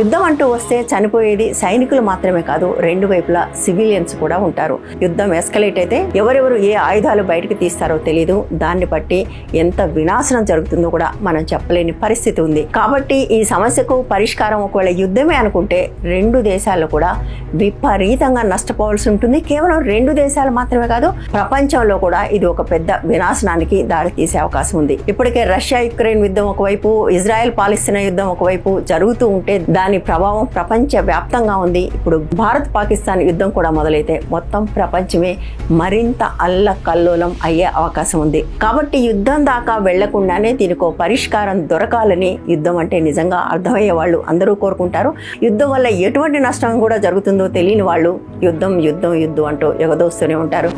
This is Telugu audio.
యుద్ధం అంటూ వస్తే చనిపోయేది సైనికులు మాత్రమే కాదు రెండు వైపులా సివిలియన్స్ కూడా ఉంటారు. యుద్ధం ఎస్కలేట్ అయితే ఎవరెవరు ఏ ఆయుధాలు బయటకు తీస్తారో తెలియదు దాన్ని బట్టి ఎంత వినాశనం జరుగుతుందో కూడా మనం చెప్పలేని పరిస్థితి ఉంది. కాబట్టి ఈ సమస్యకు పరిష్కారం ఒకవేళ యుద్ధమే అనుకుంటే రెండు దేశాలు కూడా విపరీతంగా నష్టపోవాల్సి ఉంటుంది. కేవలం రెండు దేశాలు మాత్రమే కాదు ప్రపంచంలో కూడా ఇది ఒక పెద్ద వినాశనానికి దారి తీసే అవకాశం ఉంది. ఇప్పటికే రష్యా యుక్రెయిన్ యుద్ధం ఒకవైపు ఇజ్రాయెల్ పాలిస్తీనా యుద్ధం ఒకవైపు జరుగుతూ ఉంటే దాని ప్రభావం ప్రపంచ వ్యాప్తంగా ఉంది. ఇప్పుడు భారత్ పాకిస్తాన్ యుద్ధం కూడా మొదలైతే మొత్తం ప్రపంచమే మరింత అల్ల కల్లోలం అయ్యే అవకాశం ఉంది. కాబట్టి యుద్ధం దాకా వెళ్ళకుండానే దీనికి పరిష్కారం దొరకాలని యుద్ధం అంటే నిజంగా అర్థమయ్యే వాళ్ళు అందరూ కోరుకుంటారు. యుద్ధం వల్ల ఎటువంటి నష్టం కూడా జరుగుతుందో తెలియని వాళ్ళు యుద్ధం యుద్ధం యుద్ధం అంటూ ఎగదోస్తూనే ఉంటారు.